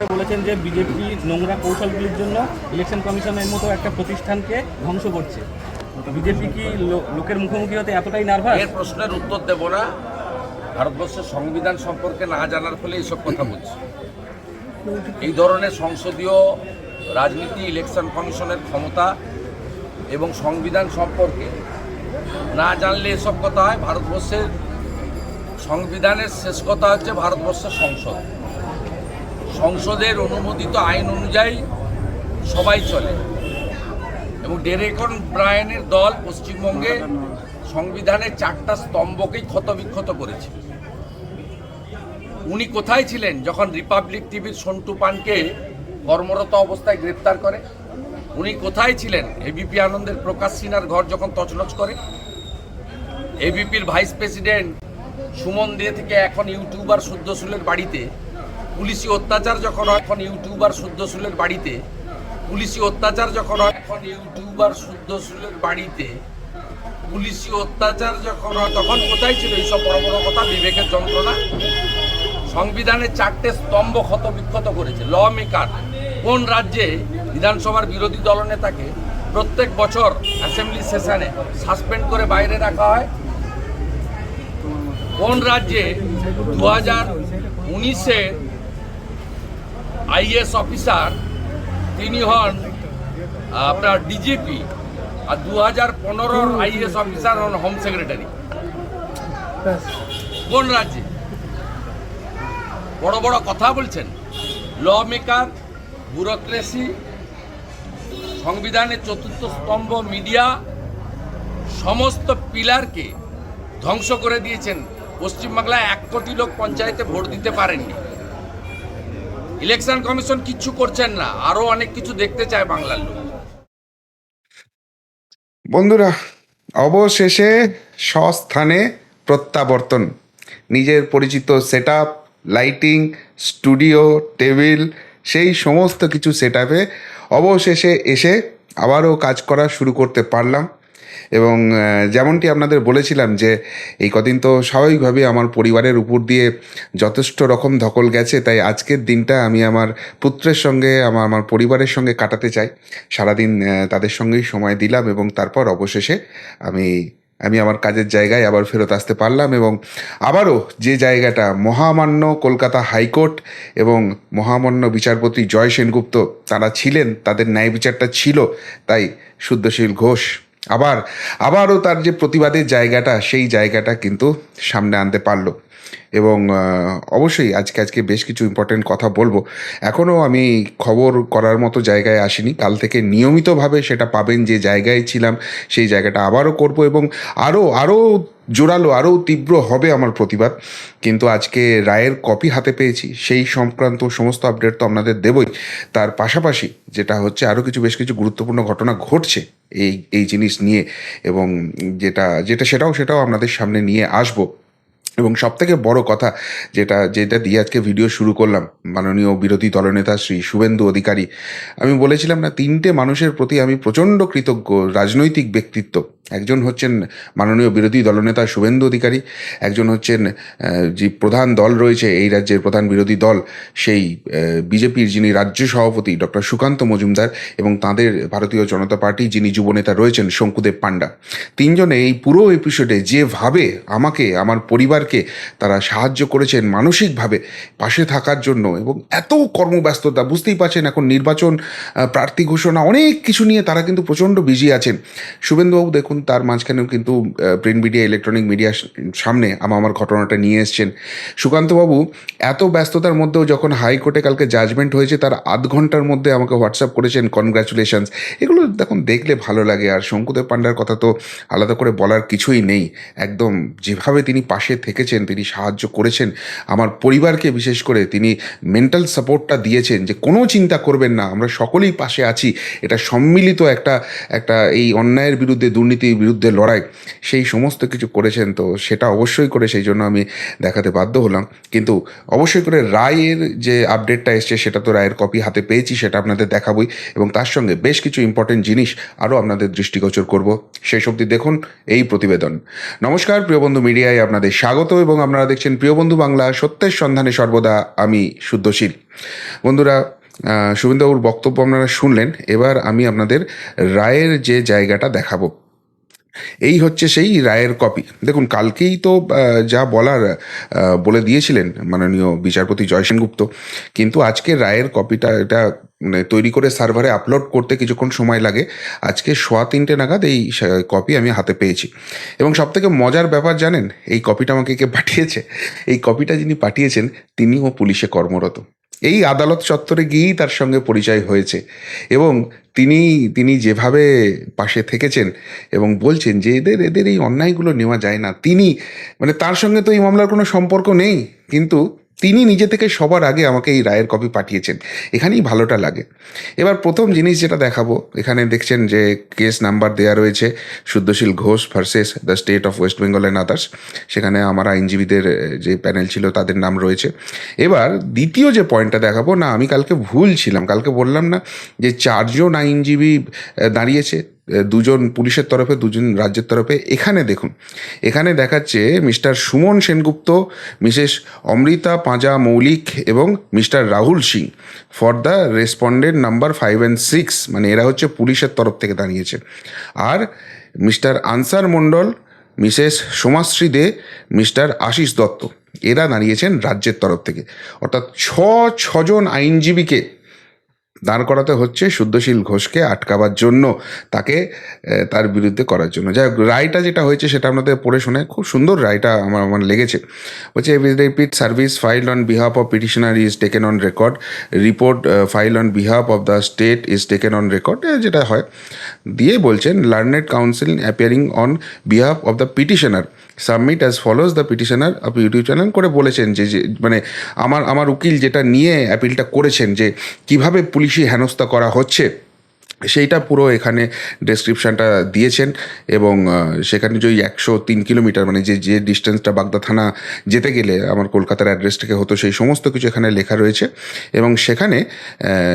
বলেছেন যে বিজেপি নোংরা কৌশলগুলির জন্য ইলেকশন কমিশনের মতো একটা প্রতিষ্ঠানকে ধ্বংস করছে। বিজেপি কি লোকের মুখোমুখি হতে এতটাই নার্ভাস এর প্রশ্নের উত্তর দেব না। ভারতবর্ষের সংবিধান সম্পর্কে না জানার ফলে এইসব কথা বলছি। এই ধরনের সংসদীয় রাজনীতি ইলেকশন কমিশনের ক্ষমতা এবং সংবিধান সম্পর্কে না জানলে এসব কথা হয়। ভারতবর্ষের সংবিধানের শেষ কথা হচ্ছে ভারতবর্ষের সংসদ। সংসদের অনুমোদিত আইন অনুযায়ী সবাই চলে। এবং ডেরেকন ব্রায়ানের দল পশ্চিমবঙ্গে সংবিধানের চারটা স্তম্ভকেই ক্ষতবিক্ষত করেছে। উনি কোথায় ছিলেন যখন রিপাবলিক টিভির সন্টু পানকে কর্মরত অবস্থায় গ্রেপ্তার করে? উনি কোথায় ছিলেন? এবিপি আনন্দের প্রকাশ সিনহার ঘর যখন তছনছ করে? এবিপির ভাইস প্রেসিডেন্ট সুমন দে থেকে এখন ইউটিউবার শুদ্ধশুলের বাড়িতে পুলিশি অত্যাচার যখন হয়, এখন ইউটিউবার শুদ্ধশুলের বাড়িতে, পুলিশি অত্যাচার যখন হয়, এখন ইউটিউবার শুদ্ধশুলের বাড়িতে, পুলিশি অত্যাচার যখন হয়, তখন কোথায় ছিল এইসব বড় বড় কথা? বিবেকের যন্ত্রণা? সংবিধানের চারটে স্তম্ভ ক্ষত বিক্ষত করেছে, ল মেকার। কোন রাজ্যে বিধানসভার বিরোধী দলনেতাকে প্রত্যেক বছর অ্যাসেম্বলি সেশনে সাসপেন্ড করে বাইরে রাখা হয়? কোন রাজ্যে দু হাজার উনিশে আইএস অফিসার তিনি হন, আপনার ডিজিপি, আর দু হাজার পনেরোর আইএস অফিসার হন হোম সেক্রেটারি। কোন রাজ্যে? বড় বড় কথা বলছেন। ল মেকার ব্যুরোক্রেসি, সংবিধানের চতুর্থ স্তম্ভ, মিডিয়া, সমস্ত পিলারকে ধ্বংস করে দিয়েছেন। পশ্চিমবাংলায় এক কোটি লোক পঞ্চায়েতে ভোট দিতে পারেননি। ইলেকশন কমিশন কিচ্ছু করছেন না, আরও অনেক কিছু দেখতে চায় বাংলার লোক। বন্ধুরা, অবশেষে স্বস্থানে প্রত্যাবর্তন। নিজের পরিচিত সেট লাইটিং, স্টুডিও, টেবিল, সেই সমস্ত কিছু সেট অবশেষে এসে আবারও কাজ করা শুরু করতে পারলাম। এবং যেমনটি আপনাদের বলেছিলাম যে এই কদিন তো স্বাভাবিকভাবেই আমার পরিবারের উপর দিয়ে যথেষ্ট রকম ধকল গেছে, তাই আজকের দিনটা আমি আমার পুত্রের সঙ্গে, আমার আমার পরিবারের সঙ্গে কাটাতে চাই। সারাদিন তাদের সঙ্গেই সময় দিলাম এবং তারপর অবশেষে আমি আমি আমার কাজের জায়গায় আবার ফেরত আসতে পারলাম এবং আবারও যে জায়গাটা মহামান্য কলকাতা হাইকোর্ট এবং মহামান্য বিচারপতি জয় সেনগুপ্ত তারা ছিলেন, তাদের ন্যায় বিচারটা ছিল, তাই শুদ্ধশীল ঘোষ আবার, আবারও তার যে প্রতিবাদের জায়গাটা, সেই জায়গাটা কিন্তু সামনে আনতে পারল। এবং অবশ্যই আজকে আজকে বেশ কিছু ইম্পর্টেন্ট কথা বলব। এখনও আমি খবর করার মতো জায়গায় আসিনি। কাল থেকে নিয়মিতভাবে সেটা পাবেন যে জায়গায় ছিলাম, সেই জায়গাটা আবারও করব এবং আরও আরও জোরালো আরও তীব্র হবে আমার প্রতিবাদ। কিন্তু আজকে রায়ের কপি হাতে পেয়েছি, সেই সংক্রান্ত সমস্ত আপডেট তো আপনাদের দেবই। তার পাশাপাশি যেটা হচ্ছে, আরও কিছু বেশ কিছু গুরুত্বপূর্ণ ঘটনা ঘটছে এই এই জিনিস নিয়ে এবং যেটা যেটা সেটাও সেটাও আপনাদের সামনে নিয়ে আসব। এবং সব থেকে বড় কথা যেটা যেটা দিয়ে আজকে ভিডিও শুরু করলাম, মাননীয় বিরোধী দলনেতা শ্রী শুভেন্দু অধিকারী। আমি বলেছিলাম না, তিনটে মানুষের প্রতি আমি প্রচণ্ড কৃতজ্ঞ, রাজনৈতিক ব্যক্তিত্ব। একজন হচ্ছেন মাননীয় বিরোধী দলনেতা শুভেন্দু অধিকারী, একজন হচ্ছেন যে প্রধান দল রয়েছে এই রাজ্যের প্রধান বিরোধী দল, সেই বিজেপির যিনি রাজ্য সভাপতি ডক্টর সুকান্ত মজুমদার এবং তাদের ভারতীয় জনতা পার্টি যিনি যুবনেতা রয়েছেন শঙ্কুদেব পান্ডা তিনজনে এই পুরো এপিসোডে যেভাবে আমাকে, আমার পরিবারকে তারা সাহায্য করেছেন মানসিকভাবে পাশে থাকার জন্য এবং এত কর্মব্যস্ততা, বুঝতেই পারছেন এখন নির্বাচন প্রার্থী ঘোষণা, অনেক কিছু নিয়ে তারা কিন্তু প্রচণ্ড বিজি আছেন। শুভেন্দুবাবু, দেখুন তার মাঝখানেও কিন্তু প্রিন্ট মিডিয়া ইলেকট্রনিক মিডিয়ার সামনে আমার আমার ঘটনাটা নিয়ে এসছেন। সুকান্তবাবু, এত ব্যস্ততার মধ্যেও যখন হাইকোর্টে কালকে জাজমেন্ট হয়েছে, তার আধ ঘণ্টার মধ্যে আমাকে হোয়াটসঅ্যাপ করেছেন কনগ্রাচুলেশনস এগুলো দেখুন, দেখলে ভালো লাগে। আর শঙ্কুদেব পান্ডার কথা তো আলাদা করে বলার কিছুই নেই। একদম যেভাবে তিনি পাশে থেকেছেন, তিনি সাহায্য করেছেন, আমার পরিবারকে বিশেষ করে তিনি মেন্টাল সাপোর্টটা দিয়েছেন যে, কোনো চিন্তা করবেন না, আমরা সকলেই পাশে আছি। এটা সম্মিলিত একটা একটা এই অন্যায়ের বিরুদ্ধে দুর্নীতির দুর্নীতির বিরুদ্ধে লড়াই, সেই সমস্ত কিছু করেছেন তো সেটা অবশ্যই করে সেই জন্য আমি দেখাতে বাধ্য হলাম। কিন্তু অবশ্যই করে রায়ের যে আপডেটটা এসছে সেটা তো রায়ের কপি হাতে পেয়েছি, সেটা আপনাদের দেখাবই এবং তার সঙ্গে বেশ কিছু ইম্পর্টেন্ট জিনিস আরও আপনাদের দৃষ্টিগোচর করব। সেই অবধি দেখুন এই প্রতিবেদন। নমস্কার, প্রিয় বন্ধু মিডিয়ায় আপনাদের স্বাগত এবং আপনারা দেখছেন প্রিয় বন্ধু বাংলা, সত্যের সন্ধানে সর্বদা আমি শুদ্ধশীল। বন্ধুরা শুভেন্দুবাবুর বক্তব্য আপনারা শুনলেন, এবার আমি আপনাদের রায়ের যে জায়গাটা দেখাবো। এই হচ্ছে সেই রায়ের কপি দেখুন, কালকেই তো যা বলার বলে দিয়েছিলেন মাননীয় বিচারপতি জয় সেনগুপ্ত, কিন্তু আজকে রায়ের কপিটা এটা মানে তৈরি করে সার্ভারে আপলোড করতে কিছুক্ষণ সময় লাগে। আজকে সোয়া তিনটে নাগাদ এই কপি আমি হাতে পেয়েছি। এবং সব থেকে মজার ব্যাপার জানেন, এই কপিটা আমাকে কে পাঠিয়েছে? এই কপিটা যিনি পাঠিয়েছেন, তিনিও পুলিশে কর্মরত। এই আদালত চত্বরে গিয়েই তার সঙ্গে পরিচয় হয়েছে এবং তিনি তিনি যেভাবে পাশে থেকেছেন এবং বলছেন যে এদের এদের এই অন্যায়গুলো নেওয়া যায় না। তিনি মানে তার সঙ্গে তো এই মামলার কোনো সম্পর্ক নেই, কিন্তু তিনি নিজে থেকে সবার আগে আমাকে এই রায়ের কপি পাঠিয়েছেন। এখানেই ভালোটা লাগে। এবার প্রথম জিনিস যেটা দেখাবো, এখানে দেখছেন যে কেস নাম্বার দেয়া রয়েছে, Suddhasheel Ghosh versus the state of West Bengal and others সেখানে আমার আইনজীবীদের যে প্যানেল ছিল তাদের নাম রয়েছে। এবার দ্বিতীয় যে পয়েন্টটা দেখাবো, না আমি কালকে ভুল ছিলাম, কালকে বললাম না যে চারজন আইনজীবী দাঁড়িয়েছে। দুজন পুলিশের তরফে, দুজন রাজ্যের তরফে। এখানে দেখুন, এখানে দেখাচ্ছে মিস্টার সুমন সেনগুপ্ত, মিসেস অমৃতা পাঁজা মৌলিক এবং Mister Rahul Singh for the respondent number five and six. মানে এরা হচ্ছে পুলিশের তরফ থেকে দাঁড়িয়েছে। আর Mister Ansar Mondal, Missus Somashree De, Mister Ashis Dutta, এরা দাঁড়িয়েছেন রাজ্যের তরফ থেকে। অর্থাৎ ছ, ছজন আইনজীবীকে দাঁড় করাতে হচ্ছে শুদ্ধশীল ঘোষকে আটকাবার জন্য, তাকে তার বিরুদ্ধে করার জন্য। যাই রায়টা যেটা হয়েছে সেটা আপনাদের পড়ে শুনে খুব সুন্দর রায়টা আমার আমার লেগেছে। বলছে repeat service file on behalf of petitioner is taken on record report file on behalf of the state is taken on record যেটা হয়। দিয়ে বলছেন learned counsel appearing on behalf of the petitioner submit as follows the petitioner of YouTube channel করে বলেছেন যে যে মানে আমার আমার উকিল যেটা নিয়ে অ্যাপিলটা করেছেন যে, কীভাবে পুলিশি হেনস্থা করা হচ্ছে সেইটা পুরো এখানে ডেসক্রিপশানটা দিয়েছেন এবং সেখানে যে একশো তিন কিলোমিটার মানে যে যে ডিস্টেন্সটা বাগদা থানা যেতে গেলে আমার কলকাতার অ্যাড্রেস থেকে হতো সেই সমস্ত কিছু এখানে লেখা রয়েছে এবং সেখানে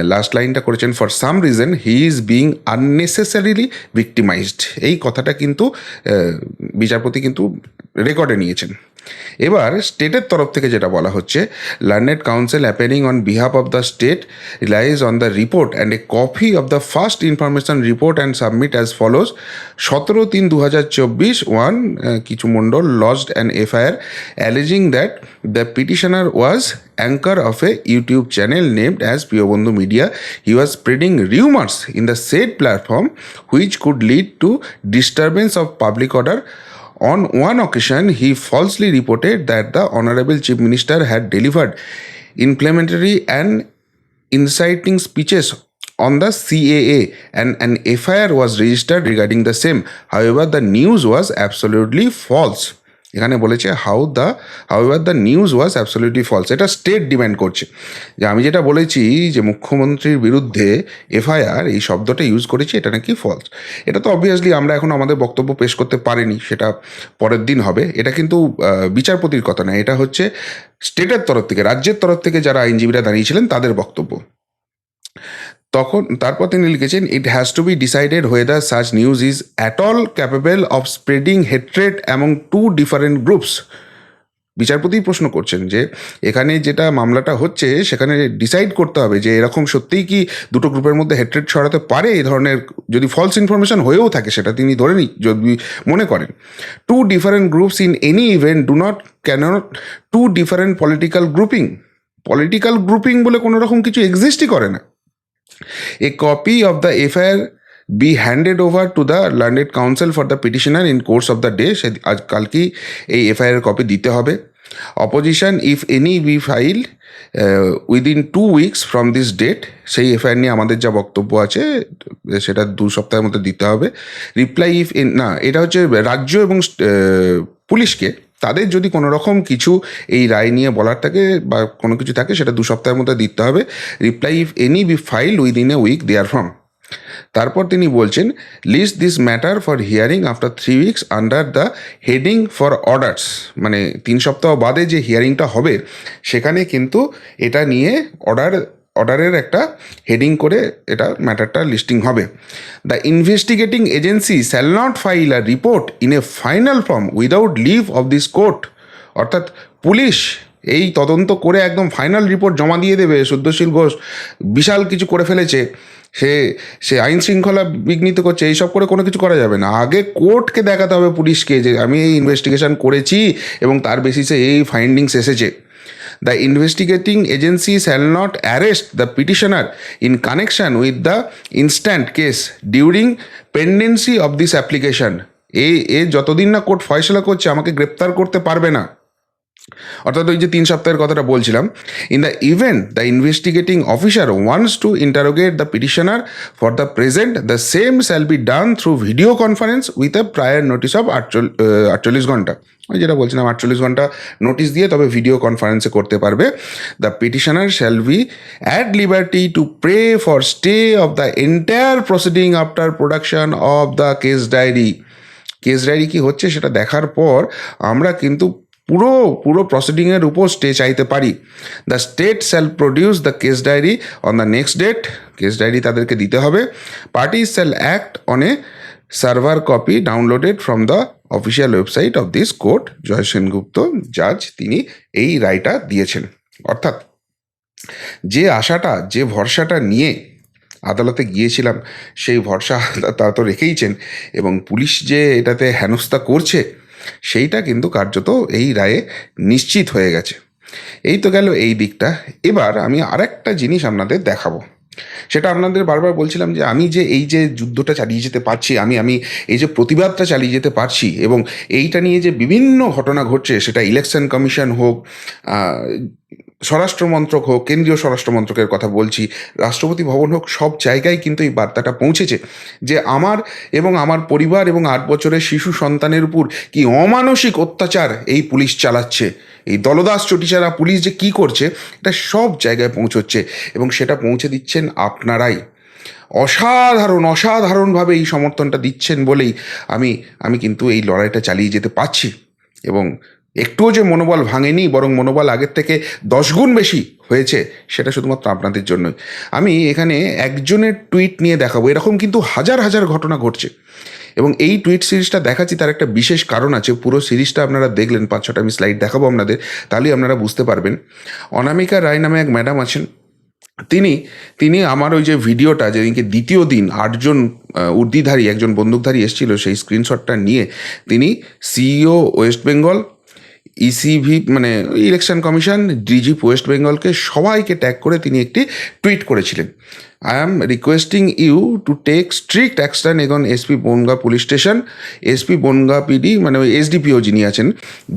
লাস্ট লাইনটা করেছেন for some reason he is being unnecessarily victimised এই কথাটা কিন্তু বিচারপতি কিন্তু রেকর্ডে নিয়েছেন। এবার স্টেটের তরফ থেকে যেটা বলা হচ্ছে learned counsel appearing on behalf of the state relies on the report and a copy of the first information report and submit as follows সতেরো তিন দু হাজার চব্বিশ ওয়ান কিছু Mondal lodged an FIR alleging that the petitioner was anchor of a YouTube channel named as Priyobandhu media he was spreading rumours in the set platform which could lead to disturbance of public order On one occasion, he falsely reported that the Honorable Chief Minister had delivered inflammatory and inciting speeches on the CAA and an FIR was registered regarding the same. However, the news was absolutely false. এখানে বলেছে how the however the news was absolutely false এটা state demand করছে। যে আমি যেটা বলেছি যে মুখ্যমন্ত্রীর বিরুদ্ধে এফআইআর এই শব্দটা ইউজ করেছি, এটা নাকি ফলস এটা তো অবভিয়াসলি আমরা এখন আমাদের বক্তব্য পেশ করতে পারিনি, সেটা পরের দিন হবে। এটা কিন্তু বিচারপতির কথা না এটা হচ্ছে স্টেটের তরফ থেকে, রাজ্যের তরফ থেকে যারা আইনজীবীরা দাঁড়িয়েছিলেন তাদের বক্তব্য। তখন তারপর তিনি লিখেছেন it has to be decided whether such news is at all capable of spreading hatred among two different groups বিচারপতি প্রশ্ন করছেন যে, এখানে যেটা মামলাটা হচ্ছে, সেখানে ডিসাইড করতে হবে যে, এরকম সত্যিই কি দুটো গ্রুপের মধ্যে হেট্রেড ছড়াতে পারে? এই ধরনের যদি ফলস ইনফরমেশন হয়েও থাকে, সেটা তিনি ধরে নি যদি মনে করেন। Two different groups in any event do not cannot two different political grouping political grouping বলে কোনো রকম কিছু এক্সিস্টই করে না। A copy of the FIR be handed over to the learned counsel for the petitioner in course of the day. সে আজ কালকেই এই FIR copy দিতে হবে। Opposition if any be file within two weeks from this date সেই FIR নিয়ে আমাদের যা বক্তব্য আছে, সেটা দু সপ্তাহের মধ্যে দিতে হবে। রিপ্লাই ইফ না, এটা হচ্ছে রাজ্য এবং পুলিশকে তাদের যদি কোনো রকম কিছু এই রায় নিয়ে বলার থাকে বা কোনো কিছু থাকে, সেটা দু সপ্তাহের মধ্যে দিতে হবে। Reply if any be file within a week there from তারপর তিনি বলছেন list this matter for hearing after three weeks under the heading for orders মানে তিন সপ্তাহ বাদে যে হিয়ারিংটা হবে, সেখানে কিন্তু এটা নিয়ে অর্ডার অর্ডারের একটা হেডিং করে এটা ম্যাটারটা লিস্টিং হবে। The investigating agency shall not file a report in a final form without leave of this court অর্থাৎ পুলিশ এই তদন্ত করে একদম ফাইনাল রিপোর্ট জমা দিয়ে দেবে শুদ্ধশীল ঘোষ। বিশাল কিছু করে ফেলেছে। সে সে আইন শৃঙ্খলা বিঘ্নিত করছে, এইসব করে কোনো কিছু করা যাবে না। আগে কোর্টকে দেখাতে হবে পুলিশকে যে, আমি এই ইনভেস্টিগেশন করেছি এবং তার বেসিসে এই ফাইন্ডিংস এসেছে। The investigating agency shall not arrest the petitioner in connection with the instant case during pendency of this application এ এ যতদিন না কোর্ট ফয়সলা করছে, আমাকে গ্রেপ্তার করতে পারবে না। অর্থাৎ ওই যে তিন সপ্তাহের কথাটা বলছিলাম in the event the investigating officer wants to interrogate the petitioner for the present the same shall be done through video conference with a prior notice of আটচল্লিশ ঘণ্টা। আমি যেটা বলছিলাম, আটচল্লিশ ঘণ্টা নোটিশ দিয়ে তবে ভিডিও কনফারেন্সে করতে পারবে। The petitioner shall be at liberty to pray for stay of the entire proceeding after production of the case diary case diary কি হচ্ছে সেটা দেখার পর আমরা কিন্তু পুরো পুরো প্রসিডিংয়ের উপর স্টে চাইতে পারি। The state shall produce the case diary on the next date case diary তাদেরকে দিতে হবে। Parties shall act on a server copy downloaded from the official website of this court Jay Sengupta জাজ তিনি এই রায়টা দিয়েছেন। অর্থাৎ, যে আশাটা, যে ভরসাটা নিয়ে আদালতে গিয়েছিলাম, সেই ভরসা তারা তো রেখেইছেন এবং পুলিশ যে এটাতে হেনস্থা করছে সেইটা কিন্তু কার্যত এই রায়ে নিশ্চিত হয়ে গেছে। এই তো গেল এই দিকটা। এবার আমি আরেকটা জিনিস আপনাদের দেখাবো। সেটা আপনাদের বারবার বলছিলাম যে আমি যে এই যে যুদ্ধটা চালিয়ে যেতে পারছি, আমি আমি এই যে প্রতিবাদটা চালিয়ে যেতে পারছি এবং এইটা নিয়ে যে বিভিন্ন ঘটনা ঘটছে, সেটা ইলেকশন কমিশন হোক স্বরাষ্ট্রমন্ত্রক হোক, কেন্দ্রীয় স্বরাষ্ট্রমন্ত্রকের কথা বলছি, রাষ্ট্রপতি ভবন হোক, সব জায়গায় কিন্তু এই বার্তাটা পৌঁছেছে যে আমার এবং আমার পরিবার এবং আট বছরের শিশু সন্তানের উপর কি অমানসিক অত্যাচার এই পুলিশ চালাচ্ছে? এই দলদাস চটিচারা পুলিশ যে কি করছে, এটা সব জায়গায় পৌঁছচ্ছে এবং সেটা পৌঁছে দিচ্ছেন আপনারাই। অসাধারণ, অসাধারণভাবে এই সমর্থনটা দিচ্ছেন বলেই আমি আমি কিন্তু এই লড়াইটা চালিয়ে যেতে পারছি এবং একটুও যে মনোবল ভাঙেনি, বরং মনোবল আগের থেকে দশগুণ বেশি হয়েছে, সেটা শুধুমাত্র আপনাদের জন্যই। আমি এখানে একজনের টুইট নিয়ে দেখাবো। এরকম কিন্তু হাজার হাজার ঘটনা ঘটছে। এবং এই টুইট সিরিজটা দেখাচ্ছি, তার একটা বিশেষ কারণ আছে। পুরো সিরিজটা আপনারা দেখলেন পাঁচ ছটা আমি স্লাইড দেখাবো আপনাদের, তাহলেই আপনারা বুঝতে পারবেন। অনামিকা রায় নামে এক ম্যাডাম আছেন। তিনি তিনি আমার ওই যে ভিডিওটা যেদিনকে দ্বিতীয় দিন আটজন উর্দিধারী, একজন বন্দুকধারী এসেছিল সেই স্ক্রিনশটটা নিয়ে, তিনি সিইও ওয়েস্ট বেঙ্গল ইসিভি মানে ইলেকশন কমিশন ডিজি ওয়েস্ট বেঙ্গলকে সবাইকে ট্যাগ করে তিনি একটি টুইট করেছিলেন। I am requesting you to take strict action against SP Bongaon police station SP Bongaon PD মানে ওই এসডিপিও যিনি আছেন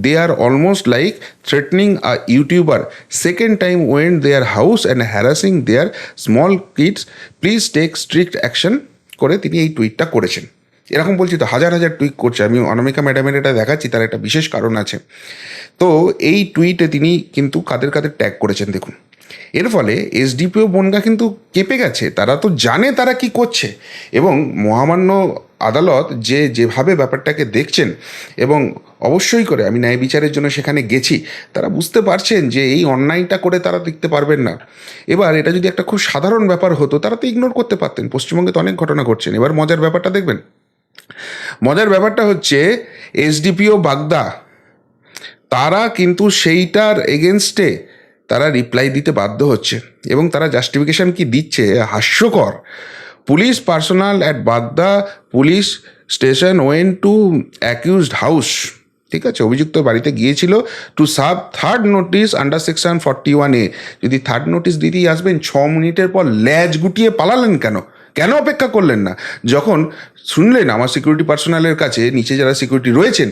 they are almost like threatening a YouTuber second time went their house and harassing their small kids please take strict action করে তিনি এই টুইটটা করেছেন। এরকম বলছি তো, হাজার হাজার টুইট করছে। আমি অনামিকা ম্যাডামের এটা দেখাচ্ছি, তার একটা বিশেষ কারণ আছে। তো এই টুইটে তিনি কিন্তু কাদের কাদের ট্যাগ করেছেন দেখুন। এর ফলে এসডিপিও বনগা কিন্তু কেঁপে গেছে, তারা তো জানে তারা কি করছে। এবং মহামান্য আদালত যে যেভাবে ব্যাপারটাকে দেখছেন, এবং অবশ্যই করে আমি ন্যায় বিচারের জন্য সেখানে গেছি, তারা বুঝতে পারছেন যে এই অন্যায়টা করে তারা দেখতে পারবেন না। এবার এটা যদি একটা খুব সাধারণ ব্যাপার হতো, তারা তো ইগনোর করতে পারতেন। পশ্চিমবঙ্গে তো অনেক ঘটনা ঘটছেন এবার মজার ব্যাপারটা দেখবেন। মজার ব্যাপারটা হচ্ছে এসডিপিও বাগদা, তারা কিন্তু সেইটার এগেনস্টে তারা রিপ্লাই দিতে বাধ্য হচ্ছে এবং তারা জাস্টিফিকেশন কি দিচ্ছে? হাস্যকর। Police personnel at Bagda, police station went to accused house ঠিক আছে? অভিযুক্ত বাড়িতে গিয়েছিল to serve third notice under section forty one যদি থার্ড নোটিস দিতেই আসবেন, ছ মিনিটের পর ল্যাজ গুটিয়ে পালালেন কেন? কেন অপেক্ষা করলেন না? যখন শুনলেন আমার সিকিউরিটি পার্সোনালের কাছে, নিচে যারা সিকিউরিটি রয়েছেন,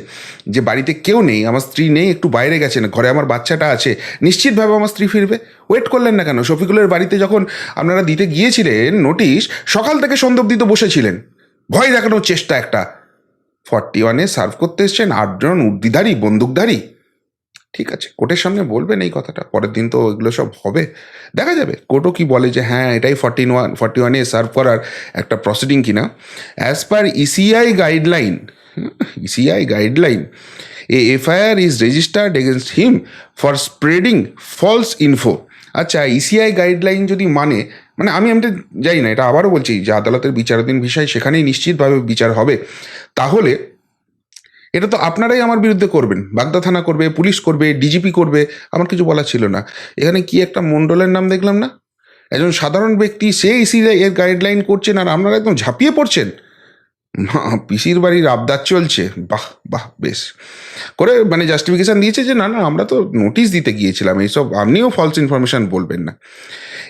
যে বাড়িতে কেউ নেই, আমার স্ত্রী নেই, একটু বাইরে গেছেন, ঘরে আমার বাচ্চাটা আছে, নিশ্চিতভাবে আমার স্ত্রী ফিরবে? ওয়েট করলেন না কেন? শফিকুলের বাড়িতে যখন আপনারা দিতে গিয়েছিলেন নোটিশ সকাল থেকে সন্ধ্যা অবধি তো বসেছিলেন। ভয় দেখানোর চেষ্টা একটা। ফর্টি ওয়ানে সার্ভ করতে এসছেন, আটজন উর্দিধারী বন্দুকধারী। ঠিক আছে, কোর্টের সামনে বলবেন এই কথাটা, পরের দিন তো এগুলো সব হবে। দেখা যাবে, কোর্টও কি বলে যে হ্যাঁ এটাই ফর্টিন ওয়ান ফর্টি ওয়ানে সার্ভ করার একটা প্রসিডিং কিনা? As per ECI guideline ECI guideline a FIR is registered against him for spreading false info আচ্ছা ইসিআই গাইডলাইন যদি মানে মানে আমি আমি যাই না, এটা আবারও বলছি, যে আদালতের বিচারাধীন বিষয় সেখানেই নিশ্চিতভাবে বিচার হবে। তাহলে এটা তো আপনারাই আমার বিরুদ্ধে করবেন। বাগদা থানা করবে, পুলিশ করবে, ডিজিপি করবে, আমার কিছু বলা ছিল না। এখানে কি একটা মণ্ডলের নাম দেখলাম না? একজন সাধারণ ব্যক্তি, সে ইসিআই এর গাইডলাইন করছেন আর আপনারা একদম ঝাঁপিয়ে পড়ছেন। পিসির বাড়ির আবদার চলছে। বাহ বাহ, বেশ। করে মানে জাস্টিফিকেশন দিয়েছে যে, না না, আমরা তো নোটিশ দিতে গিয়েছিলাম, এইসব আপনিও ফলস ইনফরমেশন বলবেন না।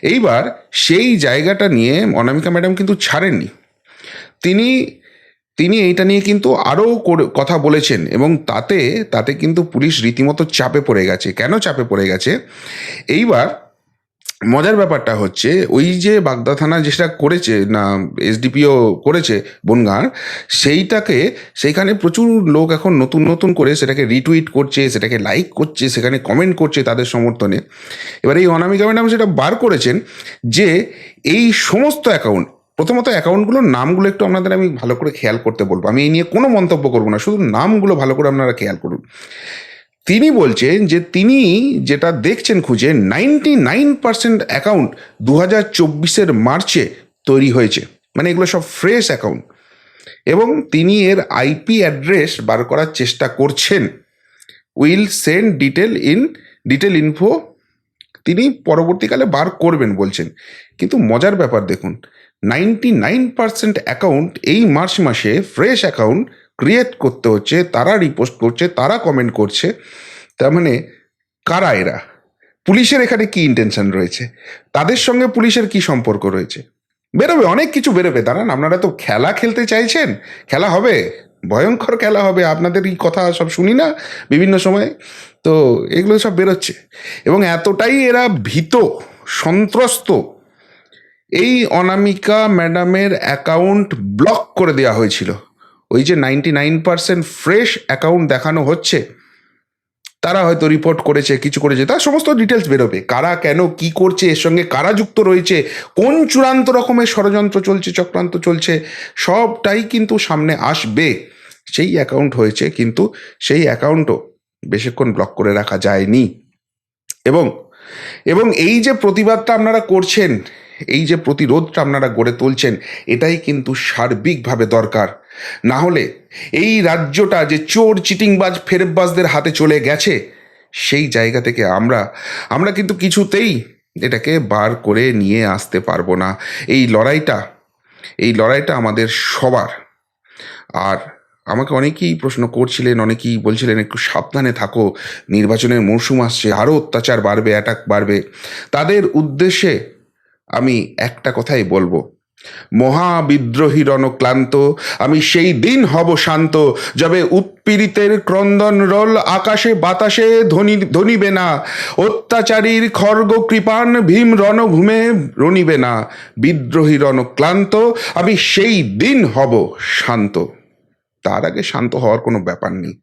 এইবার সেই জায়গাটা নিয়ে অনামিকা ম্যাডাম কিন্তু ছাড়েননি। তিনি তিনি এইটা নিয়ে কিন্তু আরও কথা বলেছেন এবং তাতে তাতে কিন্তু পুলিশ রীতিমতো চাপে পড়ে গেছে। কেন চাপে পড়ে গেছে? এইবার মজার ব্যাপারটা হচ্ছে, ওই যে বাগদা থানা যেটা করেছে, না, এসডিপিও করেছে বনগাঁর, সেইটাকে, সেইখানে প্রচুর লোক এখন নতুন নতুন করে সেটাকে রিটুইট করছে, সেটাকে লাইক করছে, সেখানে কমেন্ট করছে তাদের সমর্থনে। এবার এই অনামিকা ম্যাডাম সেটা বার করেছেন যে, এই সমস্ত অ্যাকাউন্ট প্রথমত অ্যাকাউন্টগুলোর নামগুলো একটু আপনাদের আমি ভালো করে খেয়াল করতে বলব। আমি এই নিয়ে কোনো মন্তব্য করব না, শুধু নামগুলো ভালো করে আপনারা খেয়াল করুন। তিনি বলছেন যে তিনি যেটা দেখছেন খুঁজে নাইনটি নাইন পার্সেন্ট অ্যাকাউন্ট দু হাজার চব্বিশের মার্চে তৈরি হয়েছে। মানে এগুলো সব ফ্রেশ অ্যাকাউন্ট। এবং তিনি এর আইপি অ্যাড্রেস বার করার চেষ্টা করছেন। Will send detail in, detail info তিনি পরবর্তীকালে বার করবেন বলছেন। কিন্তু মজার ব্যাপার দেখুন নাইনটি নাইন পার্সেন্ট অ্যাকাউন্ট এই মার্চ মাসে ফ্রেশ অ্যাকাউন্ট ক্রিয়েট করতে হচ্ছে, তারা রিপোস্ট করছে, তারা কমেন্ট করছে, তার মানে কারা এরা? পুলিশের এখানে কি ইন্টেনশন রয়েছে? তাদের সঙ্গে পুলিশের কি সম্পর্ক রয়েছে? বেরোবে, অনেক কিছু বেরোবে। দাঁড়ান, আপনারা তো খেলা খেলতে চাইছেন? খেলা হবে? ভয়ঙ্কর খেলা হবে আপনাদের এই কথা সব শুনি না বিভিন্ন সময়। তো এগুলো সব বেরোচ্ছে। এবং এতটাই এরা ভীত, সন্ত্রস্ত এই অনামিকা ম্যাডামের অ্যাকাউন্ট ব্লক করে দেওয়া হয়েছিল। ওই যে ninety nine percent fresh account দেখানো হচ্ছে, তারা হয়তো রিপোর্ট করেছে, কিছু করেছে তার সমস্ত ডিটেলস বেরোবে। কারা, কেন, কি করছে, এর সঙ্গে কারা যুক্ত রয়েছে, কোন চূড়ান্ত রকমের ষড়যন্ত্র চলছে, চক্রান্ত চলছে, সবটাই কিন্তু সামনে আসবে। সেই অ্যাকাউন্ট হয়েছে, কিন্তু সেই অ্যাকাউন্টও বেশিক্ষণ ব্লক করে রাখা যায়নি। এবং এবং এই যে প্রতিবাদটা আপনারা করছেন এই যে প্রতিরোধটা আপনারা গড়ে তুলছেন, এটাই কিন্তু সার্বিকভাবে দরকার। না হলে এই রাজ্যটা যে চোর, চিটিংবাজ ফেরববাজদের হাতে চলে গেছে, সেই জায়গা থেকে আমরা আমরা কিন্তু কিছুতেই এটাকে বার করে নিয়ে আসতে পারব না। এই লড়াইটা এই লড়াইটা আমাদের সবার। আর আমাকে অনেকেই প্রশ্ন করছিলেন, অনেকেই বলছিলেন, একটু সাবধানে থাকো, নির্বাচনের মরশুম আসছে আরও অত্যাচার বাড়বে অ্যাটাক বাড়বে। তাদের উদ্দেশ্যে আমি একটা কথাই বলব। মহাবিদ্রোহী রণক্লান্ত, আমি সেই দিন হব শান্ত যবে উৎপীড়িতের ক্রন্দন রোল আকাশে বাতাসে ধ্বনি ধ্বনিবে না। অত্যাচারীর খর্গ কৃপান ভীম রণভূমে রণিবে না। বিদ্রোহী রণক্লান্ত, আমি সেই দিন হব শান্ত। তার আগে শান্ত হওয়ার কোনো ব্যাপার নেই।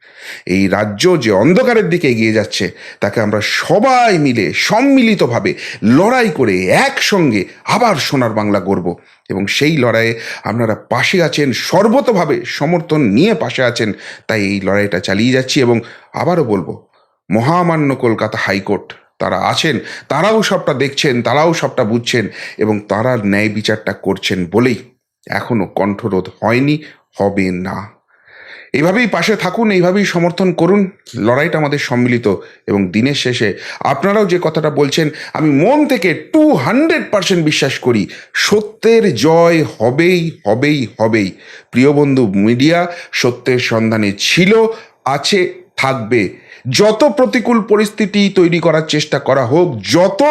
এই রাজ্য যে অন্ধকারের দিকে এগিয়ে যাচ্ছে, তাকে আমরা সবাই মিলে সম্মিলিতভাবে লড়াই করে একসঙ্গে আবার সোনার বাংলা গড়ব। এবং সেই লড়াইয়ে আপনারা পাশে আছেন, সর্বতভাবে সমর্থন নিয়ে পাশে আছেন, তাই এই লড়াইটা চালিয়ে যাচ্ছি এবং আবারও বলব, মহামান্য কলকাতা হাইকোর্ট, তারা আছেন, তারাও সবটা দেখছেন, তারাও সবটা বুঝছেন এবং তারা ন্যায় বিচারটা করছেন বলেই এখনও কণ্ঠরোধ হয়নি, হবে না। এইভাবেই পাশে থাকুন, এইভাবেই সমর্থন করুন। লড়াইটা আমাদের সম্মিলিত এবং দিনের শেষে আপনারাও যে কথাটা বলছেন, আমি মন থেকে টু হান্ড্রেড পার্সেন্ট বিশ্বাস করি, সত্যের জয় হবেই হবেই হবেই। প্রিয় বন্ধু, মিডিয়া সত্যের সন্ধানে ছিল, আছে, থাকবে। যত প্রতিকূল পরিস্থিতি তৈরি করার চেষ্টা করা হোক, যত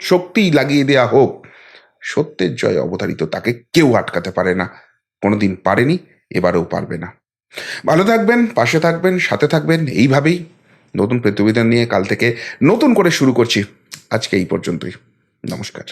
শক্তি লাগিয়ে দেয়া হোক, সত্যের জয় অবতারিত তাকে কেউ আটকাতে পারে না। কোনোদিন পারেনি, এবারেও পারবে না। ভালো থাকবেন, পাশে থাকবেন, সাথে থাকবেন, এইভাবেই নতুন প্রতিবেদন নিয়ে কাল থেকে নতুন করে শুরু করছি। আজকে এই পর্যন্তই। নমস্কার।